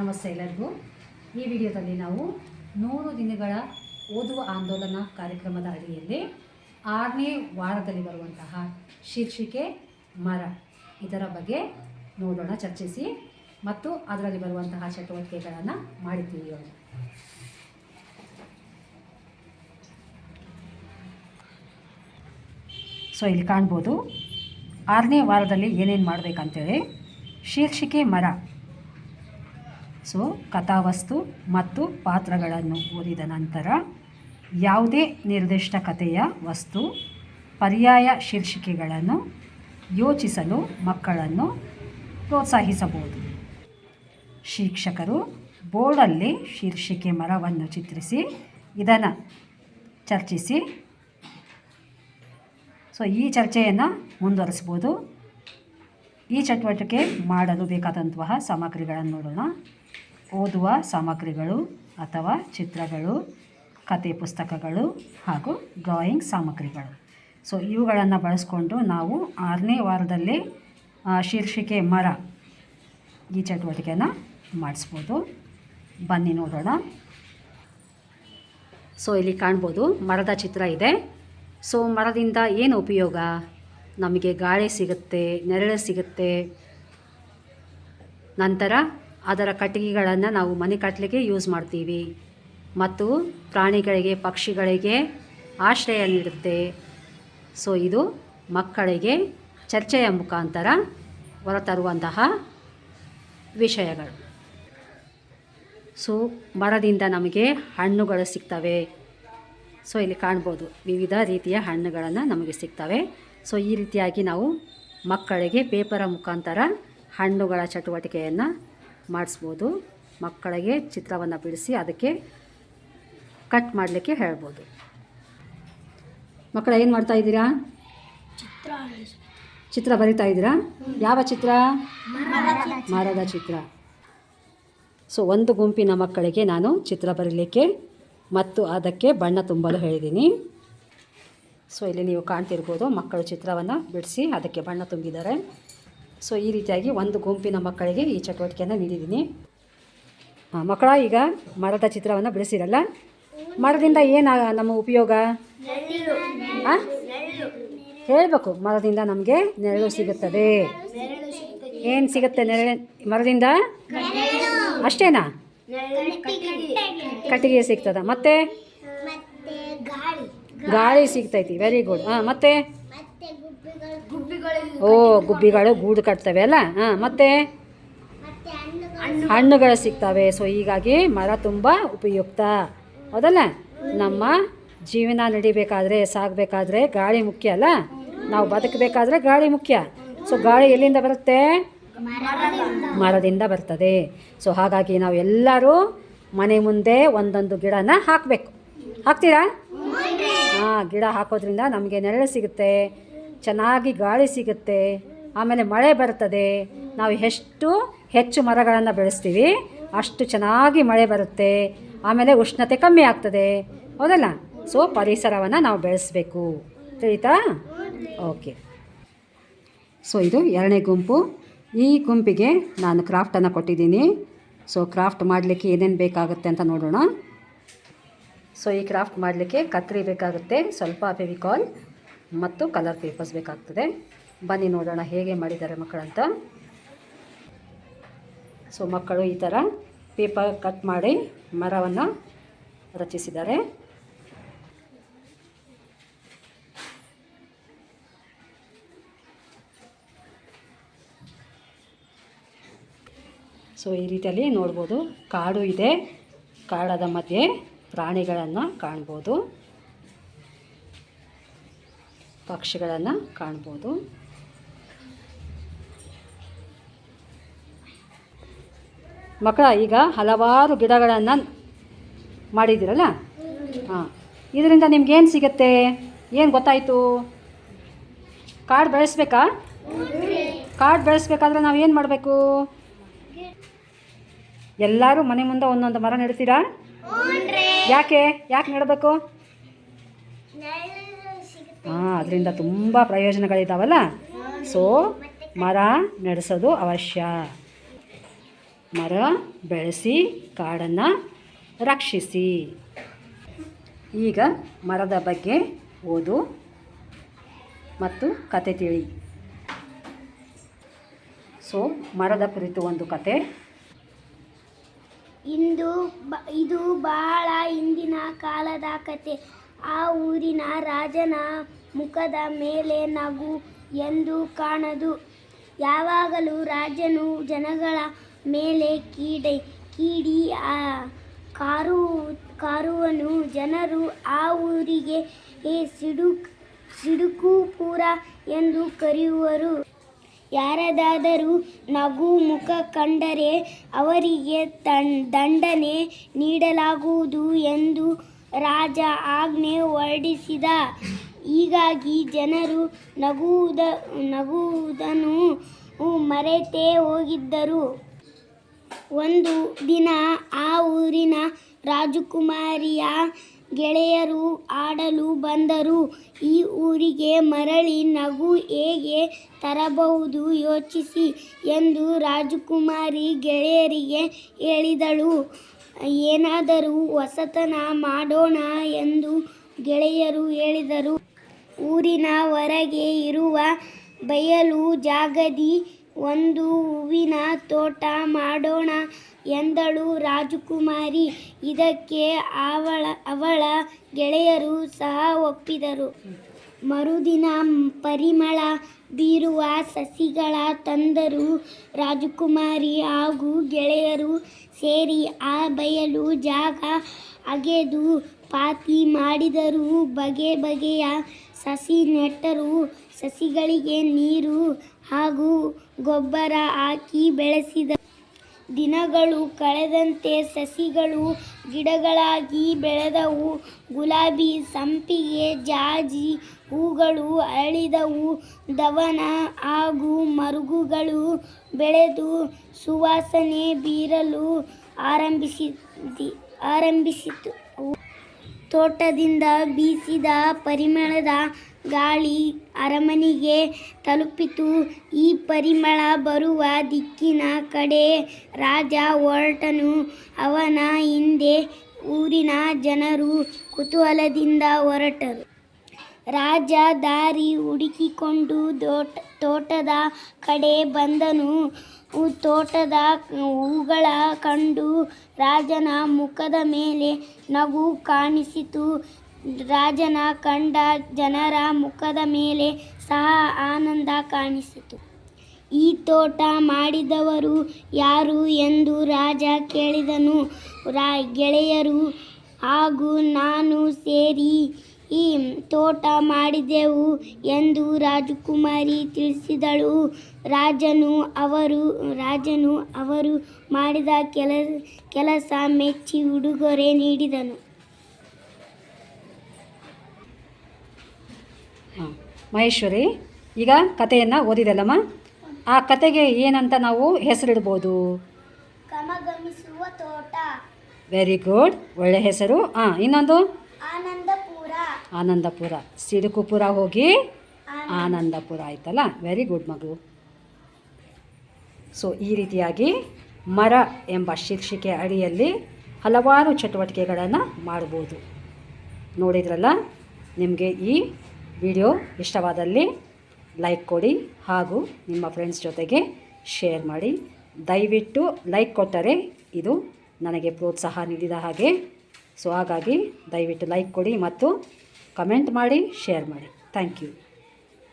ನಮಸ್ತೆ ಎಲ್ಲರಿಗೂ. ಈ ವಿಡಿಯೋದಲ್ಲಿ ನಾವು ನೂರು ದಿನಗಳ ಓದುವ ಆಂದೋಲನ ಕಾರ್ಯಕ್ರಮದ ಅಡಿಯಲ್ಲಿ ಆರನೇ ವಾರದಲ್ಲಿ ಬರುವಂತಹ ಶೀರ್ಷಿಕೆ ಮರ ಇದರ ಬಗ್ಗೆ ನೋಡೋಣ, ಚರ್ಚಿಸಿ ಮತ್ತು ಅದರಲ್ಲಿ ಬರುವಂತಹ ಚಟುವಟಿಕೆಗಳನ್ನು ಮಾಡಿದ್ದೀವಿ ಸೊ ಇಲ್ಲಿ ಕಾಣ್ಬೋದು ಆರನೇ ವಾರದಲ್ಲಿ ಏನೇನು ಮಾಡಬೇಕಂತೇಳಿ. ಶೀರ್ಷಿಕೆ ಮರ. ಸೊ ಕಥಾವಸ್ತು ಮತ್ತು ಪಾತ್ರಗಳನ್ನು ಓದಿದ ನಂತರ ಯಾವುದೇ ನಿರ್ದಿಷ್ಟ ಕಥೆಯ ವಸ್ತು, ಪರ್ಯಾಯ ಶೀರ್ಷಿಕೆಗಳನ್ನು ಯೋಚಿಸಲು ಮಕ್ಕಳನ್ನು ಪ್ರೋತ್ಸಾಹಿಸಬಹುದು. ಶಿಕ್ಷಕರು ಬೋರ್ಡಲ್ಲಿ ಶೀರ್ಷಿಕೆ ಮರವನ್ನು ಚಿತ್ರಿಸಿ, ಇದನ್ನು ಚರ್ಚಿಸಿ. ಸೊ ಈ ಚರ್ಚೆಯನ್ನು ಮುಂದುವರಿಸ್ಬೋದು ಈ ಚಟುವಟಿಕೆ ಮಾಡಲು ಬೇಕಾದಂತಹ ಸಾಮಗ್ರಿಗಳನ್ನು ನೋಡೋಣ. ಓದುವ ಸಾಮಗ್ರಿಗಳು ಅಥವಾ ಚಿತ್ರಗಳು ಕತೆ ಪುಸ್ತಕಗಳು ಹಾಗೂ ಡ್ರಾಯಿಂಗ್ ಸಾಮಗ್ರಿಗಳು. ಸೊ ಇವುಗಳನ್ನು ಬಳಸ್ಕೊಂಡು ನಾವು ಆರನೇ ವಾರದಲ್ಲಿ ಶೀರ್ಷಿಕೆ ಮರ ಈ ಚಟುವಟಿಕೆಯನ್ನು ಮಾಡಿಸ್ಬೋದು. ಬನ್ನಿ ನೋಡೋಣ. ಸೊ ಇಲ್ಲಿ ಕಾಣ್ಬೋದು ಮರದ ಚಿತ್ರ ಇದೆ. ಸೊ ಮರದಿಂದ ಏನು ಉಪಯೋಗ? ನಮಗೆ ಗಾಳಿ ಸಿಗುತ್ತೆ, ನೆರಳು ಸಿಗುತ್ತೆ. ನಂತರ ಅದರ ಕಟ್ಟಿಗೆಗಳನ್ನು ನಾವು ಮನೆ ಕಟ್ಟಲಿಕ್ಕೆ ಯೂಸ್ ಮಾಡ್ತೀವಿ. ಮತ್ತು ಪ್ರಾಣಿಗಳಿಗೆ, ಪಕ್ಷಿಗಳಿಗೆ ಆಶ್ರಯ ನೀಡುತ್ತೆ. ಸೊ ಇದು ಮಕ್ಕಳಿಗೆ ಚರ್ಚೆಯ ಮುಖಾಂತರ ಹೊರತರುವಂತಹ ವಿಷಯಗಳು. ಸೊ ಮರದಿಂದ ನಮಗೆ ಹಣ್ಣುಗಳು ಸಿಗ್ತವೆ. ಸೊ ಇಲ್ಲಿ ಕಾಣ್ಬೋದು ವಿವಿಧ ರೀತಿಯ ಹಣ್ಣುಗಳನ್ನು ನಮಗೆ ಸಿಗ್ತವೆ. ಸೊ ಈ ರೀತಿಯಾಗಿ ನಾವು ಮಕ್ಕಳಿಗೆ ಪೇಪರ ಮುಖಾಂತರ ಹಣ್ಣುಗಳ ಚಟುವಟಿಕೆಯನ್ನು ಮಾಡಿಸ್ಬೋದು. ಮಕ್ಕಳಿಗೆ ಚಿತ್ರವನ್ನು ಬಿಡಿಸಿ ಅದಕ್ಕೆ ಕಟ್ ಮಾಡಲಿಕ್ಕೆ ಹೇಳ್ಬೋದು. ಮಕ್ಕಳ, ಏನು ಮಾಡ್ತಾ ಇದ್ದೀರಾ? ಚಿತ್ರ ಬರಿತಾ ಇದ್ದೀರಾ? ಯಾವ ಚಿತ್ರ? ಮರದ ಚಿತ್ರ. ಸೊ, ಒಂದು ಗುಂಪಿನ ಮಕ್ಕಳಿಗೆ ನಾನು ಚಿತ್ರ ಬರೀಲಿಕ್ಕೆ ಮತ್ತು ಅದಕ್ಕೆ ಬಣ್ಣ ತುಂಬಲು ಹೇಳಿದ್ದೀನಿ. ಸೊ, ಇಲ್ಲಿ ನೀವು ಕಾಣ್ತಿರ್ಬೋದು ಮಕ್ಕಳು ಚಿತ್ರವನ್ನು ಬಿಡಿಸಿ ಅದಕ್ಕೆ ಬಣ್ಣ ತುಂಬಿದ್ದಾರೆ. ಸೊ ಈ ರೀತಿಯಾಗಿ ಒಂದು ಗುಂಪಿನ ಮಕ್ಕಳಿಗೆ ಈ ಚಟುವಟಿಕೆಯನ್ನು ನೀಡಿದ್ದೀನಿ. ಹಾಂ ಮಕ್ಕಳ ಈಗ ಮರದ ಚಿತ್ರವನ್ನು ಬಿಡಿಸಿರಲ್ಲ? ಮರದಿಂದ ಏನು ನಮ್ಮ ಉಪಯೋಗ? ಹಾಂ ಹೇಳಬೇಕು. ಮರದಿಂದ ನಮಗೆ ನೆರಳು ಸಿಗುತ್ತದೆ. ಏನು ಸಿಗುತ್ತೆ ನೆರಳೆ? ಮರದಿಂದ? ಅಷ್ಟೇನಾ? ಕಟ್ಟಿಗೆ ಸಿಗ್ತದ. ಮತ್ತೆ? ಗಾಳಿ. ಸಿಗ್ತೈತಿ. ವೆರಿ ಗುಡ್ ಹಾಂ ಮತ್ತೆ? ಓ, ಗುಬ್ಬಿಗಳು ಗೂಡು ಕಟ್ತವೆ ಅಲ್ಲ? ಹಾಂ, ಮತ್ತೆ? ಹಣ್ಣುಗಳು ಸಿಗ್ತವೆ. ಸೊ ಹೀಗಾಗಿ ಮರ ತುಂಬ ಉಪಯುಕ್ತ. ಹೌದಲ್ಲ? ನಮ್ಮ ಜೀವನ ನಡಿಬೇಕಾದ್ರೆ, ಸಾಗಬೇಕಾದ್ರೆ ಗಾಳಿ ಮುಖ್ಯ ಅಲ್ಲ? ನಾವು ಬದುಕಬೇಕಾದ್ರೆ ಗಾಳಿ ಮುಖ್ಯ. ಸೊ ಗಾಳಿ ಎಲ್ಲಿಂದ ಬರುತ್ತೆ? ಮರದಿಂದ ಬರ್ತದೆ. ಸೊ ಹಾಗಾಗಿ ನಾವು ಎಲ್ಲರೂ ಮನೆ ಮುಂದೆ ಒಂದೊಂದು ಗಿಡನ ಹಾಕಬೇಕು. ಹಾಕ್ತೀರಾ? ಹಾಂ, ಗಿಡ ಹಾಕೋದ್ರಿಂದ ನಮಗೆ ನೆರಳು ಸಿಗುತ್ತೆ. ಚೆನ್ನಾಗಿ ಗಾಳಿ ಸಿಗುತ್ತೆ, ಆಮೇಲೆ ಮಳೆ ಬರ್ತದೆ ನಾವು ಎಷ್ಟು ಹೆಚ್ಚು ಮರಗಳನ್ನು ಬೆಳೆಸ್ತೀವಿ, ಅಷ್ಟು ಚೆನ್ನಾಗಿ ಮಳೆ ಬರುತ್ತೆ, ಆಮೇಲೆ ಉಷ್ಣತೆ ಕಮ್ಮಿ ಆಗ್ತದೆ. ಹೌದಲ್ಲ? ಸೊ ಪರಿಸರವನ್ನು ನಾವು ಬೆಳೆಸಬೇಕು. ತಿಳಿತಾ? ಓಕೆ ಸೊ ಇದು ಎರಡನೇ ಗುಂಪು. ಈ ಗುಂಪಿಗೆ ನಾನು ಕ್ರಾಫ್ಟನ್ನು ಕೊಟ್ಟಿದ್ದೀನಿ. ಸೊ ಕ್ರಾಫ್ಟ್ ಮಾಡಲಿಕ್ಕೆ ಏನೇನು ಬೇಕಾಗುತ್ತೆ ಅಂತ ನೋಡೋಣ. ಸೊ ಈ ಕ್ರಾಫ್ಟ್ ಮಾಡಲಿಕ್ಕೆ ಕತ್ರಿ ಬೇಕಾಗುತ್ತೆ. ಸ್ವಲ್ಪ ಫೆವಿಕಾಲ್. ಮತ್ತು ಕಲರ್ ಪೇಪರ್ಸ್ ಬೇಕಾಗ್ತದೆ. ಬನ್ನಿ ನೋಡೋಣ ಹೇಗೆ ಮಾಡಿದ್ದಾರೆ ಮಕ್ಕಳಂತ. ಸೊ ಮಕ್ಕಳು ಈ ಥರ ಪೇಪರ್ ಕಟ್ ಮಾಡಿ ಮರವನ್ನು ರಚಿಸಿದ್ದಾರೆ. ಸೊ ಈ ರೀತಿಯಲ್ಲಿ ನೋಡ್ಬೋದು. ಕಾಡು ಇದೆ. ಕಾಡದ ಮಧ್ಯೆ ಪ್ರಾಣಿಗಳನ್ನು ಕಾಣ್ಬೋದು. ಪಕ್ಷಿಗಳನ್ನು ಕಾಣ್ಬೋದು. ಮಕ್ಕಳ ಈಗ ಹಲವಾರು ಗಿಡಗಳನ್ನು ಮಾಡಿದ್ದೀರಲ್ಲ? ಹಾಂ. ಇದರಿಂದ ನಿಮ್ಗೇನು ಸಿಗುತ್ತೆ? ಏನು ಗೊತ್ತಾಯಿತು? ಕಾಡು ಬೆಳೆಸ್ಬೇಕಾ? ಕಾಡು ಬೆಳೆಸ್ಬೇಕಾದ್ರೆ ನಾವು ಏನು ಮಾಡಬೇಕು? ಎಲ್ಲರೂ ಮನೆ ಮುಂದೆ ಒಂದೊಂದು ಮರ ನೆಡ್ತೀರಾ? ಯಾಕೆ? ಯಾಕೆ ನೆಡಬೇಕು? ಹಾಂ ಅದರಿಂದ ತುಂಬ ಪ್ರಯೋಜನಗಳಿದ್ದಾವಲ್ಲ ಸೊ ಮರ ನಡೆಸೋದು ಅವಶ್ಯ. ಮರ ಬೆಳೆಸಿ, ಕಾಡನ್ನು ರಕ್ಷಿಸಿ. ಈಗ ಮರದ ಬಗ್ಗೆ ಓದು ಮತ್ತು ಕತೆ ತಿಳಿ. ಸೊ ಮರದ ಕುರಿತು ಒಂದು ಕತೆ. ಇಂದು ಇದು ಬಹಳ ಹಿಂದಿನ ಕಾಲದ ಕತೆ. ಆ ಊರಿನ ರಾಜನ ಮುಖದ ಮೇಲೆ ನಗು ಎಂದು ಕಾಣದು. ಯಾವಾಗಲೂ ರಾಜನು ಜನಗಳ ಮೇಲೆ ಕೀಡೆ ಕೀಡಿ, ಆ ಕಾರು ಕಾರುವನು. ಜನರು ಆ ಊರಿಗೆ, ಏ ಸಿಡುಕ್ ಸಿಡುಕುಪುರ ಎಂದು ಕರೆಯುವರು. ಯಾರದಾದರೂ ನಗು ಮುಖ ಕಂಡರೆ ಅವರಿಗೆ ತನ್ ದಂಡನೆ ನೀಡಲಾಗುವುದು ಎಂದು ರಾಜ ಆಜ್ಞೆ ಹೊರಡಿಸಿದ. ಹೀಗಾಗಿ ಜನರು ನಗುವುದ, ನಗುವುದನ್ನು ಮರೆತೇ ಹೋಗಿದ್ದರು. ಒಂದು ದಿನ ಆ ಊರಿನ ರಾಜಕುಮಾರಿಯ ಗೆಳೆಯರು ಆಡಲು ಬಂದರು. ಈ ಊರಿಗೆ ಮರಳಿ ನಗು ಹೇಗೆ ತರಬಹುದು ಯೋಚಿಸಿ ಎಂದು ರಾಜಕುಮಾರಿ ಗೆಳೆಯರಿಗೆ ಹೇಳಿದಳು. ಏನಾದರೂ ಹೊಸತನ ಮಾಡೋಣ ಎಂದು ಗೆಳೆಯರು ಹೇಳಿದರು. ಊರಿನ ಹೊರಗೆ ಇರುವ ಬಯಲು ಜಾಗದಿ, ಒಂದು ಹೂವಿನ ತೋಟ ಮಾಡೋಣ ಎಂದಳು ರಾಜಕುಮಾರಿ. ಇದಕ್ಕೆ ಅವಳ ಅವಳ ಗೆಳೆಯರು ಸಹ ಒಪ್ಪಿದರು. ಮರುದಿನ ಪರಿಮಳ ಬೀರುವ ಸಸಿಗಳ ತಂದರು ರಾಜಕುಮಾರಿ ಹಾಗೂ ಗೆಳೆಯರು ಸೇರಿ ಆ ಬಯಲು ಜಾಗ ಅಗೆದು ಪಾತಿ ಮಾಡಿದರು ಬಗೆ ಬಗೆಯ ಸಸಿ ನೆಟ್ಟರು ಸಸಿಗಳಿಗೆ ನೀರು ಹಾಗೂ ಗೊಬ್ಬರ ಹಾಕಿ ಬೆಳೆಸಿದ ದಿನಗಳು ಕಳೆದಂತೆ ಸಸಿಗಳು ಗಿಡಗಳಾಗಿ ಬೆಳೆದವು. ಗುಲಾಬಿ, ಸಂಪಿಗೆ, ಜಾಜಿ ಹೂಗಳು ಅರಳಿದವು ದವನ ಹಾಗೂ ಮರುಗುಗಳು ಬೆಳೆದು ಸುವಾಸನೆ ಬೀರಲು ಆರಂಭಿಸಿ ಆರಂಭಿಸಿತು ತೋಟದಿಂದ ಬೀಸಿದ ಪರಿಮಳದ ಗಾಳಿ ಅರಮನೆಗೆ ತಲುಪಿತು. ಈ ಪರಿಮಳ ಬರುವ ದಿಕ್ಕಿನ ಕಡೆ ರಾಜ ಹೊರಟನು ಅವನ ಹಿಂದೆ ಊರಿನ ಜನರು ಕುತೂಹಲದಿಂದ ಹೊರಟರು. ರಾಜ ದಾರಿ ಹುಡುಕಿಕೊಂಡು ದೋಟ, ತೋಟದ ಕಡೆ ಬಂದನು. ತೋಟದ ಹೂಗಳ ಕಂಡು ರಾಜನ ಮುಖದ ಮೇಲೆ ನಗು ಕಾಣಿಸಿತು. ರಾಜನ ಕಂಡ ಜನರ ಮುಖದ ಮೇಲೆ ಸಹ ಆನಂದ ಕಾಣಿಸಿತು. ಈ ತೋಟ ಮಾಡಿದವರು ಯಾರು ಎಂದು ರಾಜ ಕೇಳಿದನು. ರಾ, ಗೆಳೆಯರು ಹಾಗೂ ನಾನು ಸೇರಿ ಈ ತೋಟ ಮಾಡಿದೆವು ಎಂದು ರಾಜಕುಮಾರಿ ತಿಳಿಸಿದಳು. ರಾಜನು ಅವರು ರಾಜನು ಅವರು ಮಾಡಿದ ಕೆಲ ಕೆಲಸ ಮೆಚ್ಚಿ ಉಡುಗೊರೆ ನೀಡಿದನು. ಮಹೇಶ್ವರಿ ಈಗ ಕಥೆಯನ್ನು ಓದಿದಲ್ಲಮ್ಮ? ಆ ಕತೆಗೆ ಏನಂತ ನಾವು ಹೆಸರಿಡ್ಬೋದು? ಕಮಗಮಿಸುವ ತೋಟ. ವೆರಿ ಗುಡ್ ಒಳ್ಳೆ ಹೆಸರು. ಹಾಂ ಇನ್ನೊಂದು? ಆನಂದಪುರ. ಸಿಡುಕುಪುರ ಹೋಗಿ ಆನಂದಪುರ ಆಯ್ತಲ್ಲ? ವೆರಿ ಗುಡ್ ಮಗು. ಸೊ ಈ ರೀತಿಯಾಗಿ ಮರ ಎಂಬ ಶೀರ್ಷಿಕೆ ಅಡಿಯಲ್ಲಿ ಹಲವಾರು ಚಟುವಟಿಕೆಗಳನ್ನು ಮಾಡ್ಬೋದು. ನೋಡಿದ್ರಲ್ಲ? ನಿಮಗೆ ಈ ವಿಡಿಯೋ ಇಷ್ಟವಾದಲ್ಲಿ ಲೈಕ್ ಕೊಡಿ ಹಾಗೂ ನಿಮ್ಮ ಫ್ರೆಂಡ್ಸ್ ಜೊತೆಗೆ ಶೇರ್ ಮಾಡಿ. ದಯವಿಟ್ಟು ಲೈಕ್ ಕೊಟ್ಟರೆ ಇದು ನನಗೆ ಪ್ರೋತ್ಸಾಹ ನೀಡಿದ ಹಾಗೆ. ಸೊ ಹಾಗಾಗಿ ದಯವಿಟ್ಟು ಲೈಕ್ ಕೊಡಿ ಮತ್ತು ಕಮೆಂಟ್ ಮಾಡಿ ಶೇರ್ ಮಾಡಿ. Thank you